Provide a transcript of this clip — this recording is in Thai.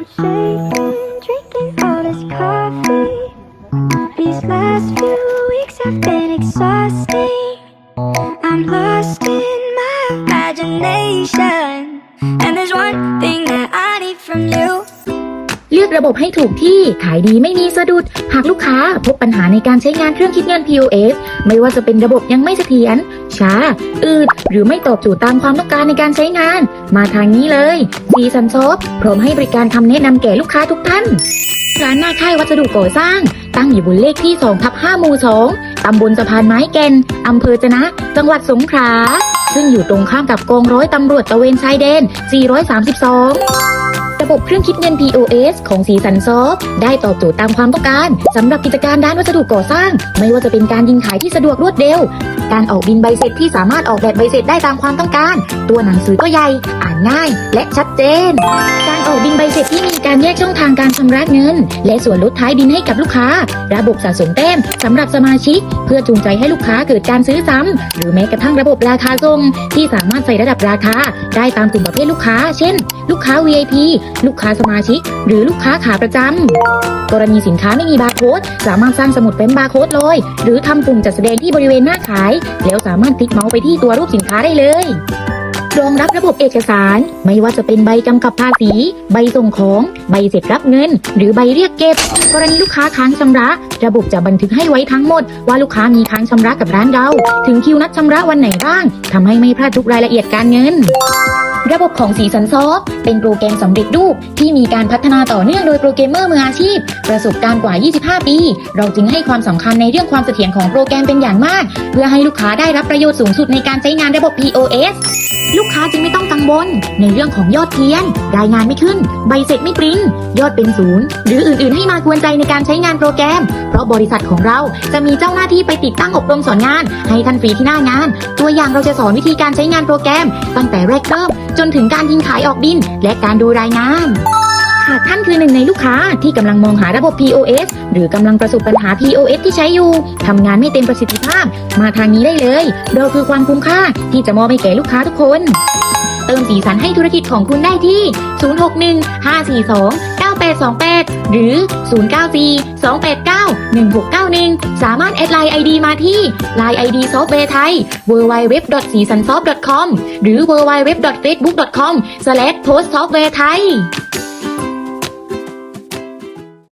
I'm shaking, drinking all this coffee. These last few weeks have been exhausting. I'm lost in my imagination. And there's one thing that I need from you. ระบบให้ถูกที่ ขายดีไม่มีสะดุด หากลูกค้าพบปัญหาในการใช้งานเครื่องคิดเงิน POS ไม่ว่าจะเป็นระบบยังไม่เสถียร ช้า อืด หรือไม่ตอบโจทย์ตามความต้องการในการใช้งาน มาทางนี้เลยซีซันซอฟพร้อมให้บริการคำแนะนำแก่ลูกค้าทุกท่าน ร้านหน้าค่ายวัสดุก่อสร้าง ตั้งอยู่บนเลขที่2ทับ5หมู่ 2 ตำบลสะพานไม้แก่นอำเภอจะนะ จังหวัดสงขลาซึ่งอยู่ตรงข้ามกับกองร้อยตำรวจตระเวนชายแดน 432 ระบบเครื่องคิดเงิน POS ของสีสันซอฟได้ตอบโจทย์ตามความต้องการสำหรับกิจการด้านวัสดุก่อสร้าง ไม่ว่าจะเป็นการยิงขายที่สะดวกรวดเร็ว การออกบินใบเสร็จที่สามารถออกแบบใบเสร็จได้ตามความต้องการ ตัวหนังสือก็ใหญ่ อ่านง่าย และชัดเจน การออกบินใบเสร็จที่มีการแยกช่องทางการชำระเงิน และส่วนลดท้ายบินให้กับลูกค้า ระบบสะสมแต้มสำหรับสมาชิก เพื่อจูงใจให้ลูกค้าเกิดการซื้อซ้ำหรือแม้กระทั่งระบบราคาทรงที่สามารถใส่ระดับราคาได้ตามกลุ่มประเภทลูกค้า เช่น ลูกค้า VIP ลูกค้าสมาชิก หรือลูกค้าขาประจำกรณีสินค้าไม่มีบาร์โค้ดสามารถสร้างสมุดเป็นบาร์โค้ดเลย หรือทำปุ่มจัดแสดงที่บริเวณหน้าขาย แล้วสามารถคลิกเมาส์ไปที่ตัวรูปสินค้าได้เลยรองรับระบบเอกสาร ไม่ว่าจะเป็นใบกำกับภาษี ใบส่งของ ใบเสร็จรับเงิน หรือใบเรียกเก็บ กรณีลูกค้าค้างชำระ ระบบจะบันทึกให้ไว้ทั้งหมด ว่าลูกค้ามีค้างชำระกับร้านเรา ถึงคิวนัดชำระวันไหนบ้างทำให้ไม่พลาดทุกรายละเอียดการเงิน ระบบของสีสันซอฟเป็นโปรแกรมสำเร็จรูปที่มีการพัฒนาต่อเนื่องโดยโปรแกรมเมอร์มืออาชีพ ประสบการณ์กว่า 25 ปี เราจึงให้ความสำคัญในเรื่องความเสถียรของโปรแกรมเป็นอย่างมาก เพื่อให้ลูกค้าได้รับประโยชน์สูงสุดในการใช้งานระบบ POS ลูกค้าจึงไม่ต้องกังวลในเรื่องของยอดเทียน รายงานไม่ขึ้น ใบเสร็จไม่ปริ้น ยอดเป็นศูนย์หรืออื่นๆ ให้มากวนใจในการใช้งานโปรแกรม เพราะบริษัทของเราจะมีเจ้าหน้าที่ไปติดตั้งอบรมสอนงาน ให้ท่านฟรีที่หน้างาน ตัวอย่างเราจะสอนวิธีการใช้งานโปรแกรม ตั้งแต่แรกเริ่มจนถึงการยิงขายออกบิน และการดูรายงาน หากท่านคือหนึ่งในลูกค้าที่กำลังมองหาระบบ POS หรือกำลังประสบปัญหา POS ที่ใช้อยู่ทำงานไม่เต็มประสิทธิภาพ มาทางนี้ได้เลย เราคือความคุ้มค่าที่จะมอบให้แก่ลูกค้าทุกคน เติมสีสันให้ธุรกิจของคุณได้ที่ 061 542 9828 หรือ 094 289 1691 สามารถแอดไลน์ ID มาที่ Line ID ซอฟต์แวร์ไทย www.seasonsoft.com หรือ www.facebook.com/postsoftware ไทย